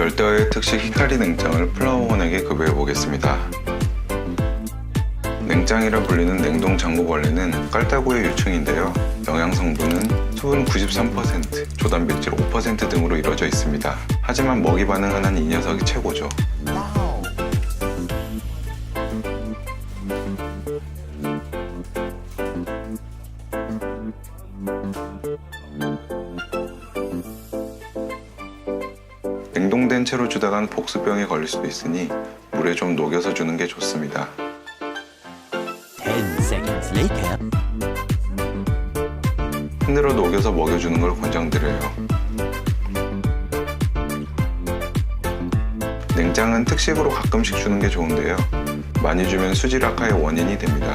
열대어의 특식 히카리 냉장을 플라워원에게 급여해 보겠습니다. 냉장이라 불리는 냉동 장구벌레는 깔따구의 유충인데요. 영양 성분은 수분 93%, 조단백질 5% 등으로 이루어져 있습니다. 하지만 먹이 반응은 한 이 녀석이 최고죠. 냉동된 채로 주다간 복수병에 걸릴 수도 있으니 물에 좀 녹여서 주는 게 좋습니다. 10 seconds later. 흔들어 녹여서 먹여주는 걸 권장드려요. 냉장은 특식으로 가끔씩 주는 게 좋은데요. 많이 주면 수질 악화의 원인이 됩니다.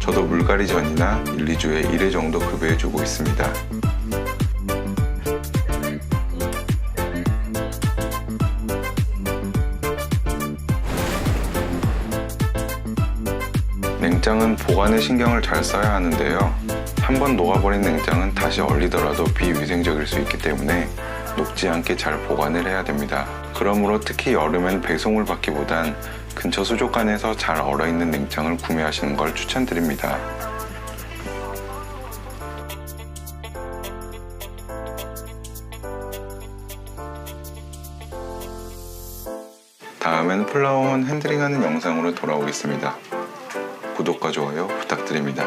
저도 물갈이 전이나 1, 2주에 1회 정도 급여해주고 있습니다. 냉장은 보관에 신경을 잘 써야 하는데요. 한번 녹아버린 냉장은 다시 얼리더라도 비위생적일 수 있기 때문에 녹지 않게 잘 보관을 해야 됩니다. 그러므로 특히 여름엔 배송을 받기보단 근처 수족관에서 잘 얼어있는 냉장을 구매하시는 걸 추천드립니다. 다음엔 플라워원 핸들링하는 영상으로 돌아오겠습니다. 구독과 좋아요 부탁드립니다.